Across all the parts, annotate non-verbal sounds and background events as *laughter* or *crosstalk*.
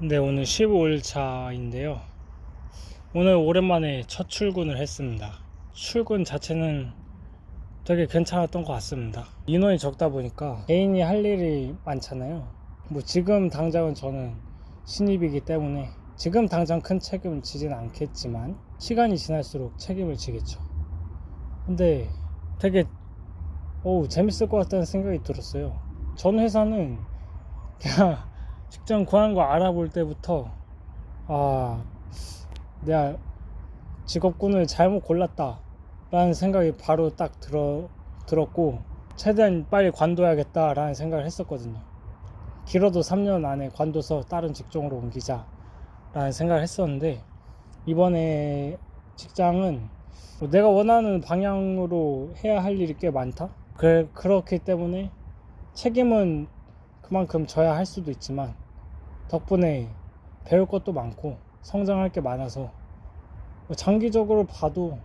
네, 오늘 15일 차인데요. 오늘 오랜만에 첫 출근을 했습니다. 출근 자체는 되게 괜찮았던 것 같습니다. 인원이 적다 보니까 개인이 할 일이 많잖아요. 뭐 지금 당장은 저는 신입이기 때문에 지금 당장 큰 책임을 지진 않겠지만 시간이 지날수록 책임을 지겠죠. 근데 되게 어우 재밌을 것 같다는 생각이 들었어요. 전 회사는 그냥 직장 구하는 거 알아볼 때부터 아 내가 직업군을 잘못 골랐다 라는 생각이 바로 딱 들어, 들었고 최대한 빨리 관둬야겠다 라는 생각을 했었거든요. 길어도 3년 안에 관둬서 다른 직종으로 옮기자 라는 생각을 했었는데 이번에 직장은 뭐 내가 원하는 방향으로 해야 할 일이 꽤 많다? 그, 그렇기 때문에 책임은 그만큼 져야 할 수도 있지만 덕분에 배울 것도 많고 성장할 게 많아서 뭐 장기적으로 봐도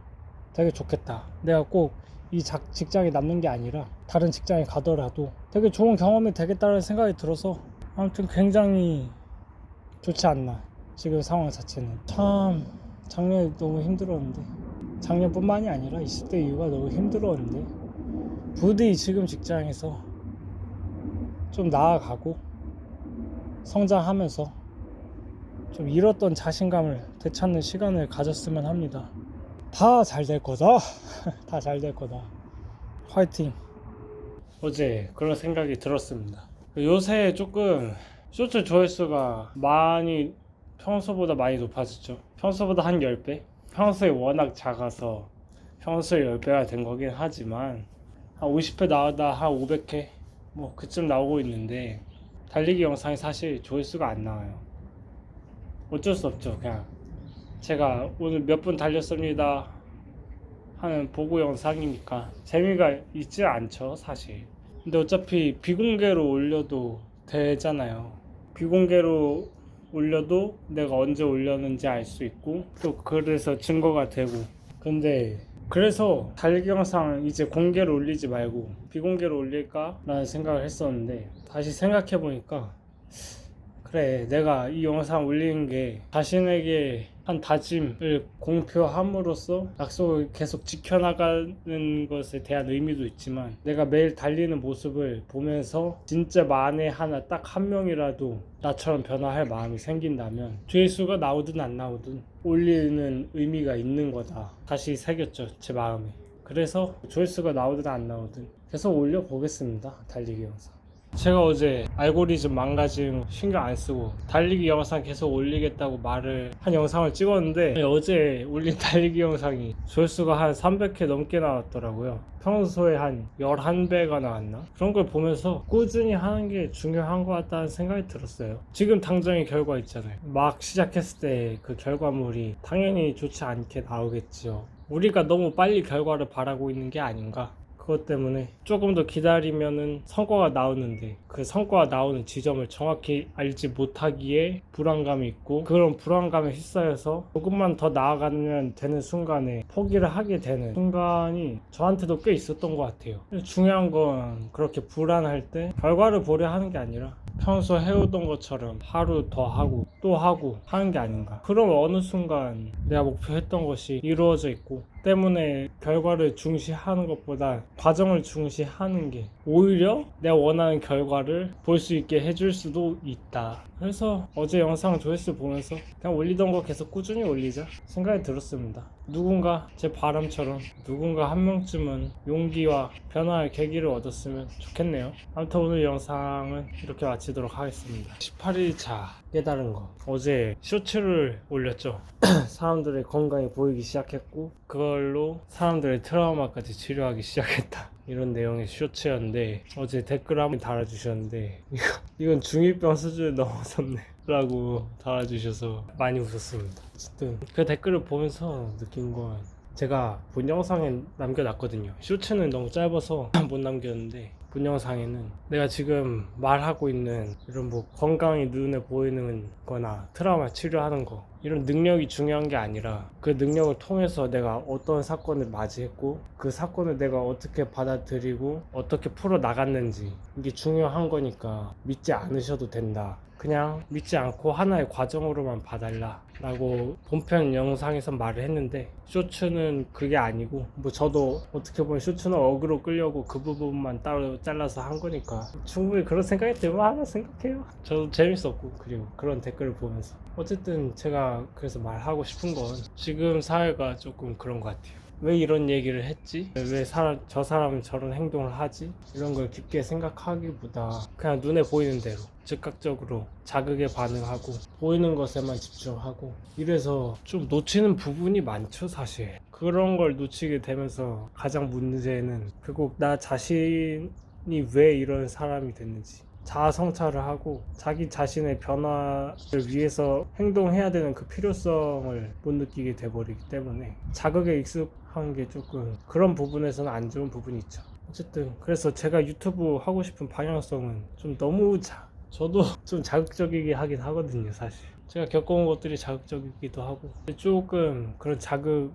되게 좋겠다. 내가 꼭 이 직장에 남는 게 아니라 다른 직장에 가더라도 되게 좋은 경험이 되겠다는 생각이 들어서 아무튼 굉장히 좋지 않나 지금 상황 자체는 참 작년에 너무 힘들었는데 작년뿐만이 아니라 20대 이후가 너무 힘들었는데 부디 지금 직장에서 좀 나아가고 성장하면서 좀 잃었던 자신감을 되찾는 시간을 가졌으면 합니다. 다 잘 될 거다. *laughs* 다 잘 될 거다. 화이팅. 어제 그런 생각이 들었습니다. 요새 조금 쇼츠 조회수가 많이 평소보다 많이 높아졌죠. 평소보다 한 10배? 평소에 워낙 작아서 평소에 10배가 된 거긴 하지만 한 50회 나오다 한 500회 뭐 그쯤 나오고 있는데 달리기 영상이 사실 조회수가 안 나와요. 어쩔 수 없죠. 그냥 제가 오늘 몇 분 달렸습니다 하는 보고 영상이니까 재미가 있지 않죠, 사실. 근데 어차피 비공개로 올려도 되잖아요. 비공개로 올려도 내가 언제 올렸는지 알 수 있고 또 그래서 증거가 되고 근데 그래서 영상 이제 공개로 올리지 말고 비공개로 올릴까? 라는 생각을 했었는데 다시 생각해 보니까 그래 내가 이 영상 올리는 게 자신에게 한 다짐을 공표함으로써 약속을 계속 지켜나가는 것에 대한 의미도 있지만 내가 매일 달리는 모습을 보면서 진짜 만에 하나 딱 한 명이라도 나처럼 변화할 마음이 생긴다면 조회수가 나오든 안 나오든 올리는 의미가 있는 거다. 다시 새겼죠 제 마음에. 그래서 조회수가 나오든 안 나오든 계속 올려보겠습니다 달리기 영상 제가 어제 알고리즘 망가짐 신경 안 쓰고 달리기 영상 계속 올리겠다고 말을 한 영상을 찍었는데 어제 올린 *laughs* 달리기 영상이 조회수가 한 300회 넘게 나왔더라고요. 평소에 한 11배가 나왔나? 그런 걸 보면서 꾸준히 하는 게 중요한 것 같다는 생각이 들었어요. 지금 당장의 결과 있잖아요. 막 시작했을 때 그 결과물이 당연히 좋지 않게 나오겠죠. 우리가 너무 빨리 결과를 바라고 있는 게 아닌가? 그것 때문에 조금 더 기다리면은 성과가 나오는데 그 성과가 나오는 지점을 정확히 알지 못하기에 불안감이 있고 그런 불안감에 휩싸여서 조금만 더 나아가면 되는 순간에 포기를 하게 되는 순간이 저한테도 꽤 있었던 것 같아요. 중요한 건 그렇게 불안할 때 결과를 보려 하는 게 아니라 평소 해오던 것처럼 하루 더 하고 또 하고 하는 게 아닌가. 그럼 어느 순간 내가 목표했던 것이 이루어져 있고 때문에 결과를 중시하는 것보다 과정을 중시하는 게 오히려 내가 원하는 결과를 볼 수 있게 해줄 수도 있다. 그래서 어제 영상 조회수 보면서 그냥 올리던 거 계속 꾸준히 올리자 생각이 들었습니다. 누군가 제 바람처럼 누군가 한 명쯤은 용기와 변화의 계기를 얻었으면 좋겠네요. 아무튼 오늘 영상은 이렇게 마치도록 하겠습니다. 18일차 깨달은 거. 어제 쇼츠를 올렸죠. *clears throat* 사람들의 건강이 보이기 시작했고 그걸로 사람들의 트라우마까지 치료하기 시작했다. 이런 내용의 쇼츠였는데 어제 댓글 한번 달아주셨는데 이건 중2병 수준을 넘어섰네 라고 달아주셔서 많이 웃었습니다. 어쨌든 그 댓글을 보면서 느낀 건 제가 본 영상에 남겨놨거든요. 쇼츠는 너무 짧아서 *laughs* 못 남겼는데 본 영상에는 내가 지금 말하고 있는 이런 뭐 건강이 눈에 보이는 거나 트라우마 치료하는 거 이런 능력이 중요한 게 아니라 그 능력을 통해서 내가 어떤 사건을 맞이했고 그 사건을 내가 어떻게 받아들이고 어떻게 풀어 나갔는지 이게 중요한 거니까 믿지 않으셔도 된다 그냥 믿지 않고 하나의 과정으로만 봐달라 라고 본편 영상에서 말을 했는데 쇼츠는 그게 아니고 뭐 저도 어떻게 보면 쇼츠는 어그로 끌려고 그 부분만 따로 잘라서 한 거니까 충분히 그런 생각이 들면 하나 생각해요. 저도 재밌었고 그리고 그런 댓글을 보면서. 어쨌든 제가 그래서 말하고 싶은 건 지금 사회가 조금 그런 것 같아요 왜 이런 얘기를 했지? 왜 사람, 저 사람은 저런 행동을 하지? 이런 걸 깊게 생각하기보다 그냥 눈에 보이는 대로 즉각적으로 자극에 반응하고 보이는 것에만 집중하고 이래서 좀 놓치는 부분이 많죠 사실 그런 걸 놓치게 되면서 가장 문제는 결국 나 자신이 왜 이런 사람이 됐는지 자아 성찰을 하고 자기 자신의 변화를 위해서 행동해야 되는 그 필요성을 못 느끼게 돼버리기 때문에 자극에 익숙한 게 조금 그런 부분에서는 안 좋은 부분이 있죠. 어쨌든 그래서 제가 유튜브 하고 싶은 방향성은 좀 너무 자, 저도 *laughs* 좀 자극적이게 하긴 하거든요, 사실. 제가 겪어온 것들이 자극적이기도 하고 조금 그런 자극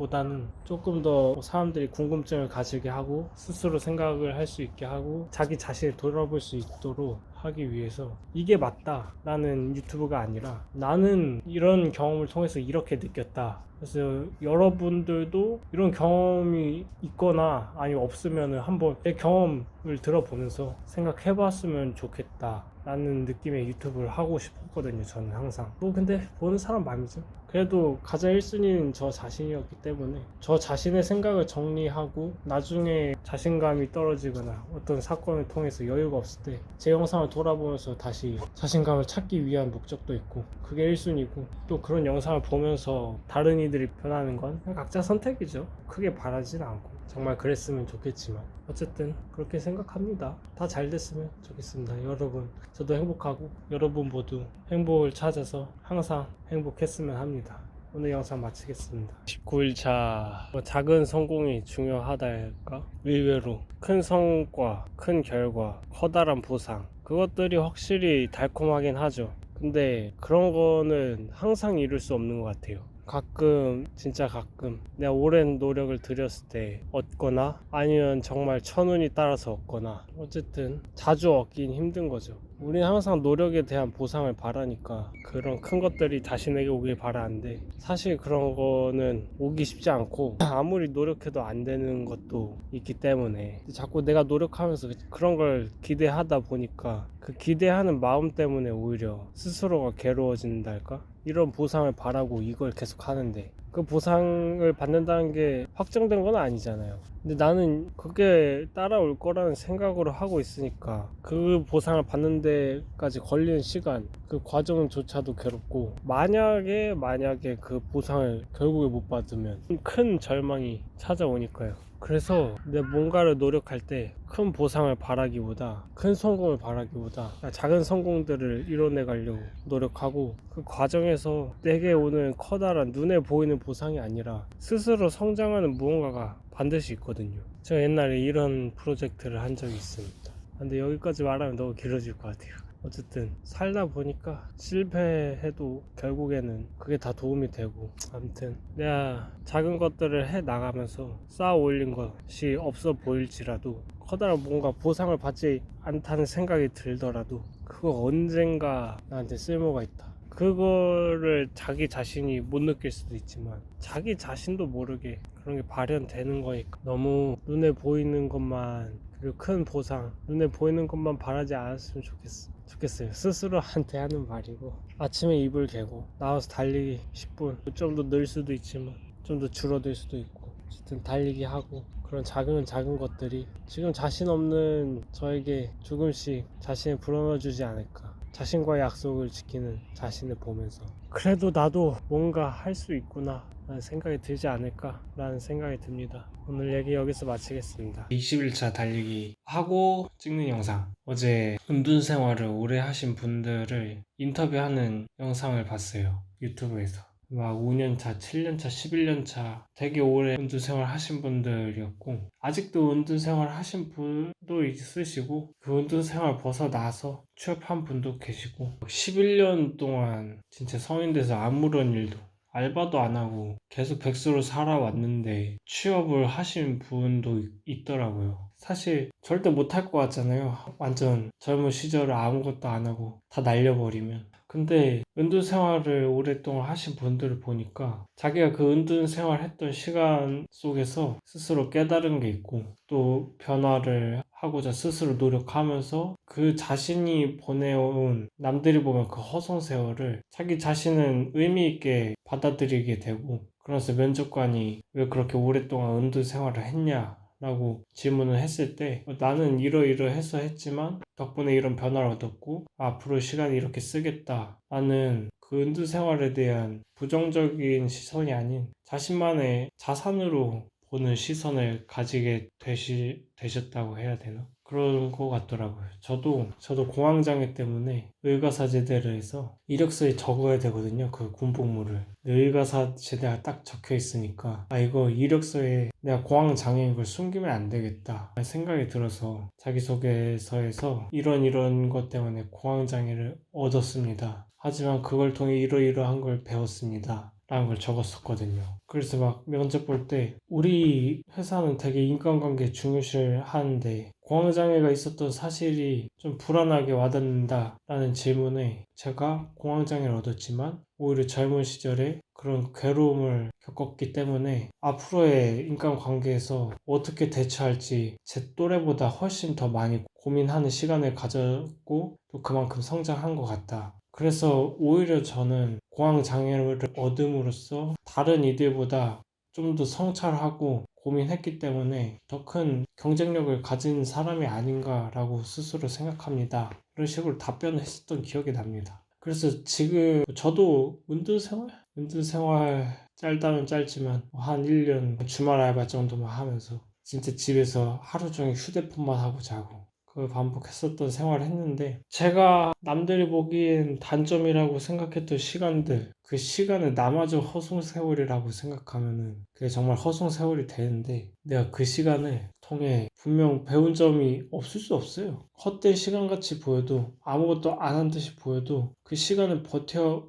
보다는 조금 더 사람들이 궁금증을 가지게 하고 스스로 생각을 할 수 있게 하고 자기 자신을 돌아볼 수 있도록 하기 위해서 이게 맞다 라는 유튜브가 아니라 나는 이런 경험을 통해서 이렇게 느꼈다 그래서 여러분들도 이런 경험이 있거나 아니면 없으면 한번 내 경험을 들어보면서 생각해 봤으면 좋겠다 라는 느낌의 유튜브를 하고 싶었거든요 저는 항상. 뭐 근데 보는 사람 마음이죠. 그래도 가장 1순위는 저 자신이었기 때문에 저 자신의 생각을 정리하고 나중에 자신감이 떨어지거나 어떤 사건을 통해서 여유가 없을 때 제 영상을 돌아보면서 다시 자신감을 찾기 위한 목적도 있고 그게 1순위고 또 그런 영상을 보면서 다른 이들 이 변하는 건 각자 선택이죠. 크게 바라진 않고. 정말 그랬으면 좋겠지만. 어쨌든 그렇게 생각합니다. 다 잘 됐으면 좋겠습니다. 여러분 저도 행복하고 여러분 모두 행복을 찾아서 항상 행복했으면 합니다. 오늘 영상 마치겠습니다. 19일차 뭐 작은 성공이 중요하다 할까? 의외로 큰 성과 큰 결과 커다란 보상. 그것들이 확실히 달콤하긴 하죠. 근데 그런 거는 항상 이룰 수 없는 것 같아요 가끔 진짜 가끔 내가 오랜 노력을 들였을 때 얻거나 아니면 정말 천운이 따라서 얻거나 어쨌든 자주 얻긴 힘든 거죠 우리는 항상 노력에 대한 보상을 바라니까 그런 큰 것들이 자신에게 오길 바라는데 사실 그런 거는 오기 쉽지 않고 *laughs* 아무리 노력해도 안 되는 것도 있기 때문에 자꾸 내가 노력하면서 그런 걸 기대하다 보니까 그 기대하는 마음 때문에 오히려 스스로가 괴로워진다 할까? 이런 보상을 바라고 이걸 계속 하는데 그 보상을 받는다는 게 확정된 건 아니잖아요. 근데 나는 그게 따라올 거라는 생각으로 하고 있으니까 그 보상을 받는 데까지 걸리는 시간, 그 과정조차도 괴롭고 만약에 만약에 그 보상을 결국에 못 받으면 큰 절망이 찾아오니까요. 그래서 내 뭔가를 노력할 때 큰 보상을 바라기보다 큰 성공을 바라기보다 작은 성공들을 이뤄내 가려고 노력하고 그 과정에서 내게 오는 커다란 눈에 보이는 보상이 아니라 스스로 성장하는 무언가가 반드시 있거든요. 제가 옛날에 이런 프로젝트를 한 적이 있습니다. 근데 여기까지 말하면 너무 길어질 것 같아요. 어쨌든 살다 보니까 실패해도 결국에는 그게 다 도움이 되고 아무튼 내가 작은 것들을 해 나가면서 쌓아 올린 것이 없어 보일지라도 커다란 뭔가 보상을 받지 않다는 생각이 들더라도 그거 언젠가 나한테 쓸모가 있다. 그거를 자기 자신이 못 느낄 수도 있지만 자기 자신도 모르게 그런 게 발현되는 거니까 너무 눈에 보이는 것만 그리고 큰 보상 눈에 보이는 것만 바라지 않았으면 좋겠어 좋겠어요. 스스로한테 하는 말이고. 아침에 이불 개고 나와서 달리기 10분. 좀 더 늘 수도 있지만 좀 더 줄어들 수도 있고. 어쨌든 달리기 하고 그런 작은 작은 것들이 지금 자신 없는 저에게 조금씩 자신을 불어넣어주지 않을까. 자신과의 약속을 지키는 자신을 보면서. 그래도 나도 뭔가 할 수 있구나 생각이 들지 않을까 라는 생각이 듭니다. 오늘 얘기 여기서 마치겠습니다. 20일차 달리기 하고 찍는 영상. 어제 은둔 생활을 오래 하신 분들을 인터뷰하는 영상을 봤어요 유튜브에서. 막 5년차, 7년차, 11년차 되게 오래 은둔 생활 하신 분들이었고 아직도 은둔 생활 하신 분도 있으시고 그 은둔 생활 벗어나서 취업한 분도 계시고 11년 동안 진짜 성인 돼서 아무런 일도 알바도 안 하고 계속 백수로 살아왔는데 취업을 하신 분도 있- 있더라고요. 사실 절대 못할 것 같잖아요. 완전 젊은 시절을 아무것도 안 하고 다 날려버리면. 근데 은둔 생활을 오랫동안 하신 분들을 보니까 자기가 그 은둔 생활 했던 시간 속에서 스스로 깨달은 게 있고 또 변화를 하고자 스스로 노력하면서 그 자신이 보내온 남들이 보면 그 허송 세월을 자기 자신은 의미 있게 받아들이게 되고 그래서 면접관이 왜 그렇게 오랫동안 은둔 생활을 했냐 라고 질문을 했을 때 어, 나는 이러이러해서 했지만 덕분에 이런 변화를 얻었고 앞으로 시간을 이렇게 쓰겠다. 나는 그 은둔 생활에 대한 부정적인 시선이 아닌 자신만의 자산으로 보는 시선을 가지게 되시, 되셨다고 해야 되나? 그런 것 같더라고요. 저도, 저도 공황장애 때문에 의가사제대를 해서 이력서에 적어야 되거든요. 그 군복무를. 의가사제대가 딱 적혀 있으니까, 아, 이거 이력서에 내가 공황장애인 걸 숨기면 안 되겠다. 생각이 들어서 자기소개서에서 이런 이런 것 때문에 공황장애를 얻었습니다. 하지만 그걸 통해 이러이러한 걸 배웠습니다. 라는 걸 적었었거든요. 그래서 막 면접 볼 때 우리 회사는 되게 인간관계 중요시 하는데 공황장애가 있었던 사실이 좀 불안하게 와닿는다 라는 질문에 제가 공황장애를 얻었지만 오히려 젊은 시절에 그런 괴로움을 겪었기 때문에 앞으로의 인간관계에서 어떻게 대처할지 제 또래보다 훨씬 더 많이 고민하는 시간을 가졌고 또 그만큼 성장한 것 같다. 그래서 오히려 저는 공황 장애를 얻음으로써 다른 이들보다 좀 더 성찰하고 고민했기 때문에 더 큰 경쟁력을 가진 사람이 아닌가라고 스스로 생각합니다. 이런 식으로 답변을 했었던 기억이 납니다. 그래서 지금 저도 은둔 생활? 은둔 생활 짧다면 짧지만 한 1년 주말 알바 정도만 하면서 진짜 집에서 하루 종일 휴대폰만 하고 자고 그걸 반복했었던 생활을 했는데 제가 남들이 보기엔 단점이라고 생각했던 시간들 그 시간을 나마저 허송 세월이라고 생각하면은 그게 정말 허송 세월이 되는데 내가 그 시간을 통해 분명 배운 점이 없을 수 없어요. 헛된 시간 같이 보여도 아무것도 안 한 듯이 보여도 그 시간을 버텨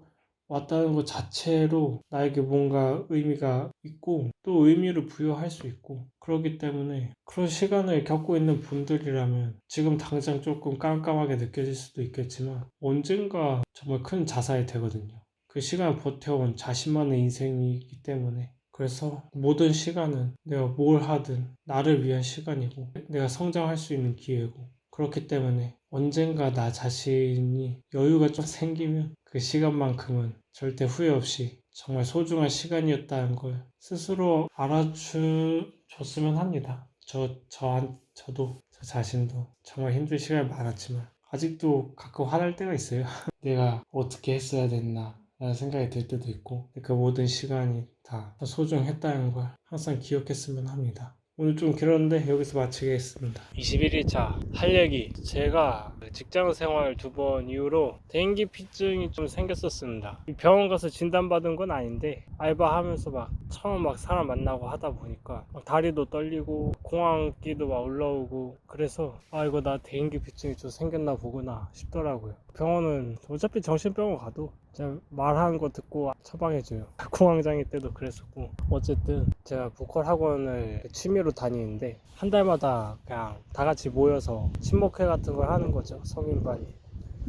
왔다는 것 자체로 나에게 뭔가 의미가 있고 또 의미를 부여할 수 있고 그렇기 때문에 그런 시간을 겪고 있는 분들이라면 지금 당장 조금 깜깜하게 느껴질 수도 있겠지만 언젠가 정말 큰 자산이 되거든요. 그 시간을 버텨온 자신만의 인생이기 때문에 그래서 모든 시간은 내가 뭘 하든 나를 위한 시간이고 내가 성장할 수 있는 기회고 그렇기 때문에 언젠가 나 자신이 여유가 좀 생기면 그 시간만큼은 절대 후회 없이 정말 소중한 시간이었다는 걸 스스로 알아주셨으면 합니다. 저, 저, 저도, 저 자신도 정말 힘든 시간이 많았지만 아직도 가끔 화날 때가 있어요. *laughs* 내가 어떻게 했어야 됐나 라는 생각이 들 때도 있고 그 모든 시간이 다 소중했다는 걸 항상 기억했으면 합니다. 오늘 좀 길었는데 여기서 마치겠습니다. 21일차 할 얘기 제가 직장 생활 두 번 이후로 대인기피증이 좀 생겼었습니다. 병원 가서 진단받은 건 아닌데 알바하면서 막 처음 막 사람 만나고 하다 보니까 막 다리도 떨리고 공황기도 막 올라오고 그래서 아 이거 나 대인기피증이 좀 생겼나 보구나 싶더라고요. 병원은 어차피 정신병원 가도 제가 말하는 거 듣고 처방해줘요. *laughs* 공황장애 때도 그랬었고. 어쨌든 제가 보컬 학원을 취미로 다니는데 한 달마다 그냥 다 같이 모여서 친목회 같은 걸 하는 거죠 성인반이.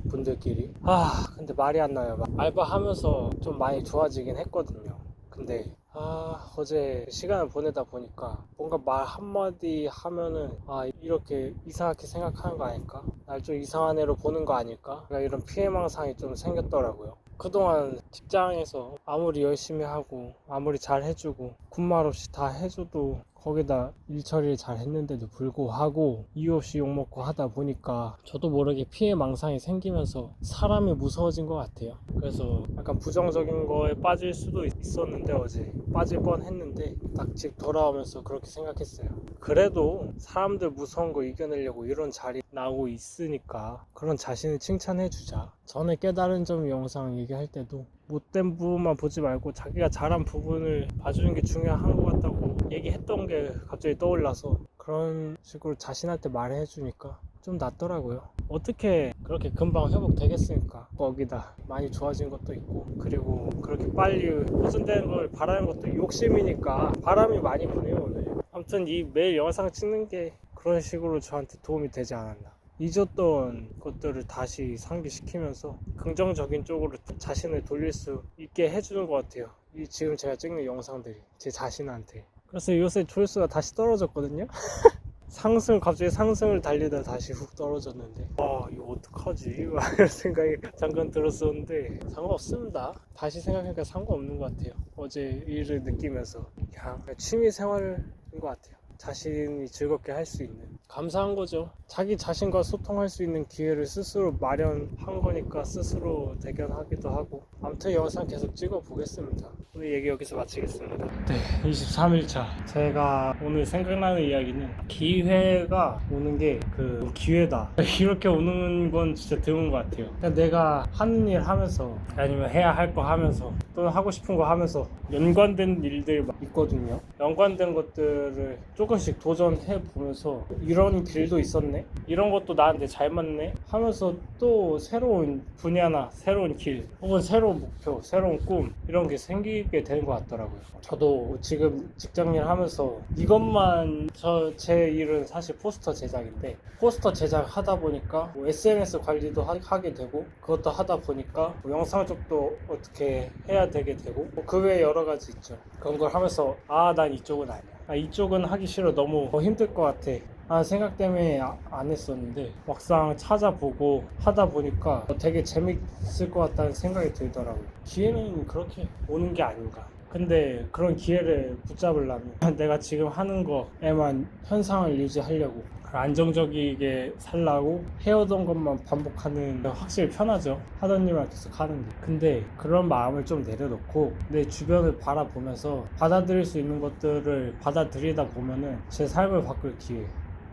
분들끼리. 아 근데 말이 안 나요. 막 알바하면서 좀 많이 좋아지긴 했거든요. 근데 아 어제 시간을 보내다 보니까 뭔가 말 한마디 하면은 아 이렇게 이상하게 생각하는 거 아닐까? 날 좀 이상한 애로 보는 거 아닐까? 이런 피해망상이 좀 생겼더라고요. 그동안 직장에서 아무리 열심히 하고 아무리 잘 해주고 군말 없이 다 해줘도 거기다 일 처리를 잘 했는데도 불구하고 이유 없이 욕먹고 하다 보니까 저도 모르게 피해 망상이 생기면서 사람이 무서워진 것 같아요. 그래서 약간 부정적인 거에 빠질 수도 있었는데 어제 빠질 뻔 했는데 딱 집 돌아오면서 그렇게 생각했어요. 그래도 사람들 무서운 거 이겨내려고 이런 자리 나오고 있으니까 그런 자신을 칭찬해 주자. 전에 깨달은 점 영상 얘기할 때도 못된 부분만 보지 말고 자기가 잘한 부분을 봐주는 게 중요한 것 같다고 얘기했던 게 갑자기 떠올라서 그런 식으로 자신한테 말해 주니까 좀 낫더라고요. 어떻게 그렇게 금방 회복되겠습니까? 거기다 많이 좋아진 것도 있고 그리고 그렇게 빨리 호전되는 걸 바라는 것도 욕심이니까 바람이 많이 부네요 오늘. 아무튼 이 매일 영상 찍는 게 그런 식으로 저한테 도움이 되지 않았나. 잊었던 것들을 다시 상기시키면서 긍정적인 쪽으로 자신을 돌릴 수 있게 해주는 것 같아요. 이 지금 제가 찍는 영상들이 제 자신한테. 그래서 요새 조회수가 다시 떨어졌거든요. *laughs* 상승 갑자기 상승을 달리다 다시 훅 떨어졌는데. 와 이거 어떡하지? *laughs* 막 이런 생각이 잠깐 들었었는데 상관없습니다. 다시 생각하니까 상관없는 것 같아요. 어제 일을 느끼면서. 그냥 취미 생활인 것 같아요. 자신이 즐겁게 할 수 있는. 감사한 거죠 자기 자신과 소통할 수 있는 기회를 스스로 마련한 거니까 스스로 대견하기도 하고 아무튼 영상 계속 찍어 보겠습니다. 오늘 얘기 여기서 마치겠습니다. 네 23일차. 제가 오늘 생각나는 이야기는 기회가 오는 게 그 기회다. 이렇게 오는 건 진짜 드문 것 같아요. 그냥 내가 하는 일 하면서 아니면 해야 할 거 하면서 또는 하고 싶은 거 하면서 연관된 일들이 막 있거든요. 연관된 것들을 조금씩 도전해 보면서 이런 길도 있었네 이런 것도 나한테 잘 맞네 하면서 또 새로운 분야나 새로운 길 혹은 새로운 목표 새로운 꿈 이런 게 생기게 되는 것 같더라고요. 저도 지금 직장일 하면서 이것만 저 제 일은 사실 포스터 제작인데 포스터 제작 하다 보니까 뭐 SNS 관리도 하, 게 되고 그것도 하다 보니까 뭐 영상 쪽도 어떻게 해야 되게 되고 뭐 그 외에 여러 가지 있죠. 그런 걸 하면서 아 난 이쪽은 아니야. 아, 이쪽은 하기 싫어. 너무 더 힘들 것 같아 아 생각 때문에 아- 안 했었는데 막상 찾아보고 하다 보니까 되게 재밌을 것 같다는 생각이 들더라고요. 기회는 그렇게 오는 게 아닌가. 근데 그런 기회를 붙잡으려면 *laughs* 내가 지금 하는 거에만 현상을 유지하려고 안정적이게 살라고 해오던 것만 반복하는 게 확실히 편하죠. 하던 일만 계속 하는데 근데 그런 마음을 좀 내려놓고 내 주변을 바라보면서 받아들일 수 있는 것들을 받아들이다 보면은 제 삶을 바꿀 기회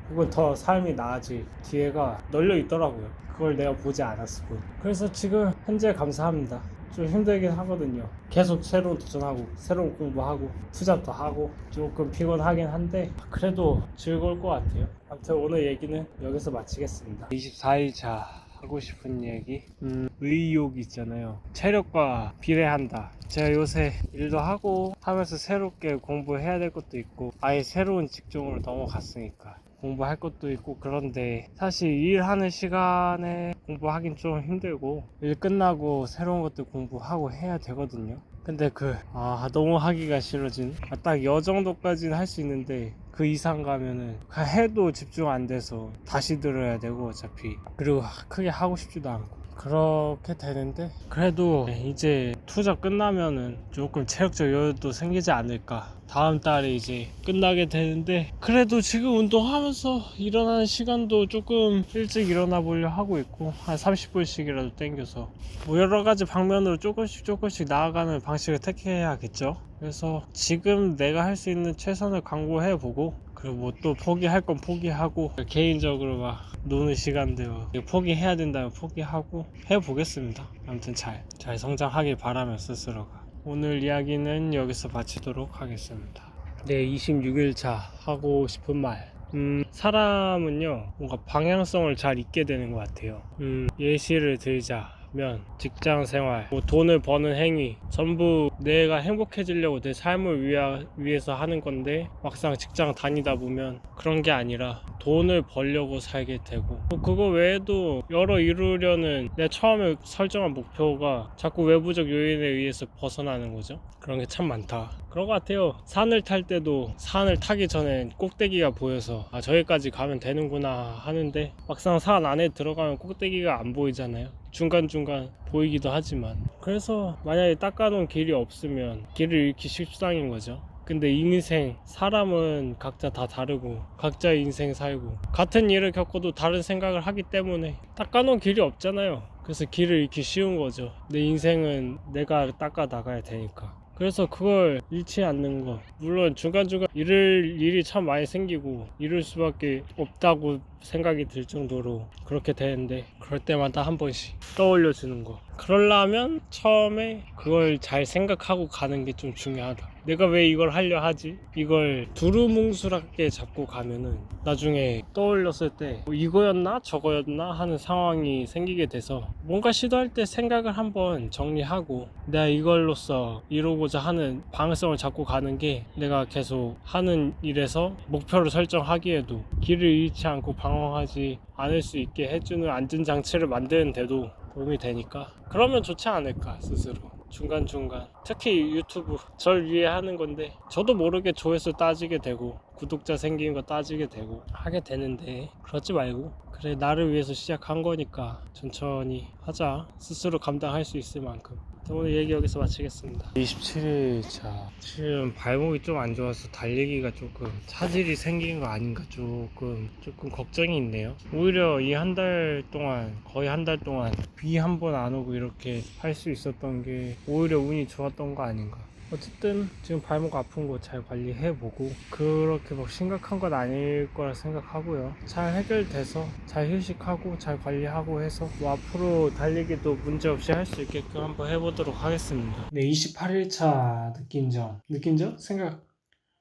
혹은 더 삶이 나아질 기회가 널려 있더라고요 그걸 내가 보지 않았을 뿐 그래서 지금 현재 감사합니다 좀 힘들긴 하거든요. 계속 새로운 도전하고 새로운 공부하고 투잡도 하고 조금 피곤하긴 한데 그래도 즐거울 것 같아요. 아무튼 오늘 얘기는 여기서 마치겠습니다. 24일차 하고 싶은 얘기 음, 의욕 있잖아요. 체력과 비례한다. 제가 요새 일도 하고 하면서 새롭게 공부해야 될 것도 있고 아예 새로운 직종으로 넘어갔으니까 공부할 것도 있고 그런데 사실 일하는 시간에 공부하긴 좀 힘들고 일 끝나고 새로운 것들 공부하고 해야 되거든요. 근데 그 아 너무 하기가 싫어진 아, 딱요 정도까지는 할 수 있는데 그 이상 가면은 해도 집중 안 돼서 다시 들어야 되고 어차피 그리고 크게 하고 싶지도 않고 그렇게 되는데 그래도 이제 투자 끝나면은 조금 체력적 여유도 생기지 않을까. 다음 달에 이제 끝나게 되는데 그래도 지금 운동하면서 일어나는 시간도 조금 일찍 일어나 보려 하고 있고 한 30분씩이라도 땡겨서 뭐 여러 가지 방면으로 조금씩 조금씩 나아가는 방식을 택해야겠죠. 그래서 지금 내가 할 수 있는 최선을 강구해 보고 그리고 뭐 또 포기할 건 포기하고 개인적으로 막 노는 시간들 뭐 포기해야 된다면 포기하고 해보겠습니다. 아무튼 잘 잘 성장하길 바라며 스스로가. 오늘 이야기는 여기서 마치도록 하겠습니다. 네 26일차 하고 싶은 말. 음, 사람은요, 뭔가 방향성을 잘 잊게 되는 것 같아요. 음, 예시를 들자면, 직장 생활, 뭐 돈을 버는 행위, 전부 내가 행복해지려고 내 삶을 위하, 위해서 하는 건데, 막상 직장 다니다 보면 그런 게 아니라 돈을 벌려고 살게 되고, 뭐 그거 외에도 여러 이루려는 내 처음에 설정한 목표가 자꾸 외부적 요인에 의해서 벗어나는 거죠. 그런 게 참 많다. 그런 것 같아요. 산을 탈 때도 산을 타기 전엔 꼭대기가 보여서 아 저기까지 가면 되는구나 하는데 막상 산 안에 들어가면 꼭대기가 안 보이잖아요. 중간중간 보이기도 하지만 그래서 만약에 닦아놓은 길이 없으면 길을 잃기 십상인 거죠. 근데 인생 사람은 각자 다 다르고 각자의 인생 살고 같은 일을 겪어도 다른 생각을 하기 때문에 닦아놓은 길이 없잖아요. 그래서 길을 잃기 쉬운 거죠. 내 인생은 내가 닦아 나가야 되니까. 그래서 그걸 잃지 않는 거 물론 중간중간 잃을 일이 참 많이 생기고 잃을 수밖에 없다고 생각이 들 정도로 그렇게 되는데 그럴 때마다 한 번씩 떠올려 주는 거. 그러려면 처음에 그걸 잘 생각하고 가는 게 좀 중요하다. 내가 왜 이걸 하려 하지? 이걸 두루뭉술하게 잡고 가면은 나중에 떠올렸을 때 뭐 이거였나? 저거였나? 하는 상황이 생기게 돼서 뭔가 시도할 때 생각을 한번 정리하고 내가 이걸로써 이루고자 하는 방향성을 잡고 가는 게 내가 계속 하는 일에서 목표를 설정하기에도 길을 잃지 않고 방 황하지 않을 수 있게 해주는 안전장치를 만드는 데도 도움이 되니까 그러면 좋지 않을까 스스로. 중간중간. 특히 유튜브 절 위해 하는 건데 저도 모르게 조회수 따지게 되고 구독자 생기는 거 따지게 되고 하게 되는데 그러지 말고 그래 나를 위해서 시작한 거니까 천천히 하자. 스스로 감당할 수 있을 만큼 오늘 얘기 여기서 마치겠습니다. 27일차. 지금 발목이 좀 안 좋아서 달리기가 조금 차질이 생긴 거 아닌가 조금 조금 걱정이 있네요. 오히려 이 한 달 동안 거의 한 달 동안 비 한 번 안 오고 이렇게 할 수 있었던 게 오히려 운이 좋았던 거 아닌가 어쨌든 지금 발목 아픈 거 잘 관리해보고 그렇게 막 심각한 건 아닐 거라 생각하고요. 잘 해결돼서 잘 휴식하고 잘 관리하고 해서 뭐 앞으로 달리기도 문제없이 할 수 있게끔 한번 해보도록 하겠습니다. 네 28일차 느낀 점 느낀 점? 생각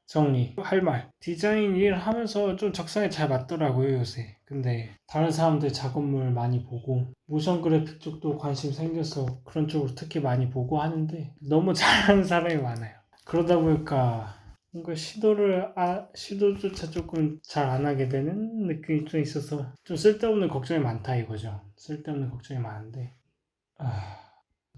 정리 할 말. 디자인 일 하면서 좀 적성에 잘 맞더라고요 요새 근데 다른 사람들 작업물 많이 보고 모션 그래픽 쪽도 관심 생겨서 그런 쪽으로 특히 많이 보고 하는데 너무 *laughs* 잘하는 사람이 많아요. 그러다 보니까 뭔가 시도를 아, 시도조차 조금 잘 안 하게 되는 느낌이 좀 있어서 좀 쓸데없는 걱정이 많다 이거죠. 쓸데없는 걱정이 많은데 아,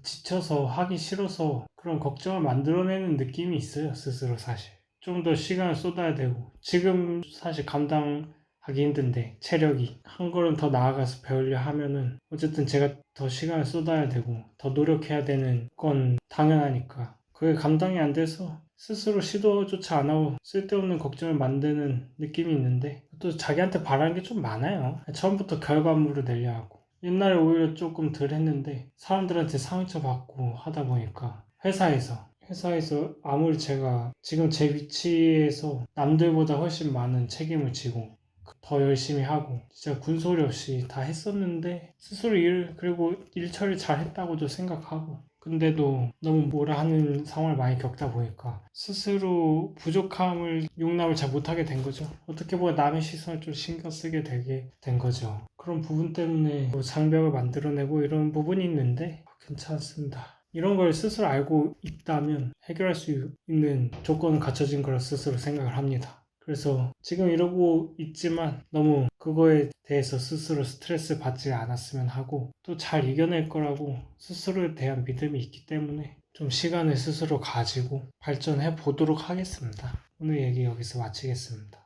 지쳐서 하기 싫어서 그런 걱정을 만들어내는 느낌이 있어요 스스로 사실. 좀 더 시간을 쏟아야 되고. 지금 사실 감당 하기 힘든데 체력이 한 걸음 더 나아가서 배우려 하면은 어쨌든 제가 더 시간을 쏟아야 되고 더 노력해야 되는 건 당연하니까. 그게 감당이 안 돼서 스스로 시도조차 안 하고 쓸데없는 걱정을 만드는 느낌이 있는데 또 자기한테 바라는 게 좀 많아요. 처음부터 결과물을 내려 하고. 옛날에 오히려 조금 덜 했는데 사람들한테 상처 받고 하다 보니까 회사에서 회사에서 아무리 제가 지금 제 위치에서 남들보다 훨씬 많은 책임을 지고 더 열심히 하고 진짜 군소리 없이 다 했었는데 스스로 일 그리고 일 처리 잘 했다고도 생각하고 근데도 너무 뭐라 하는 상황을 많이 겪다 보니까 스스로 부족함을 용납을 잘 못하게 된 거죠. 어떻게 보면 남의 시선을 좀 신경 쓰게 되게 된 거죠. 그런 부분 때문에 뭐 장벽을 만들어내고 이런 부분이 있는데 괜찮습니다. 이런 걸 스스로 알고 있다면 해결할 수 있는 조건은 갖춰진 거라 스스로 생각을 합니다. 그래서 지금 이러고 있지만 너무 그거에 대해서 스스로 스트레스 받지 않았으면 하고 또 잘 이겨낼 거라고 스스로에 대한 믿음이 있기 때문에 좀 시간을 스스로 가지고 발전해 보도록 하겠습니다. 오늘 얘기 여기서 마치겠습니다.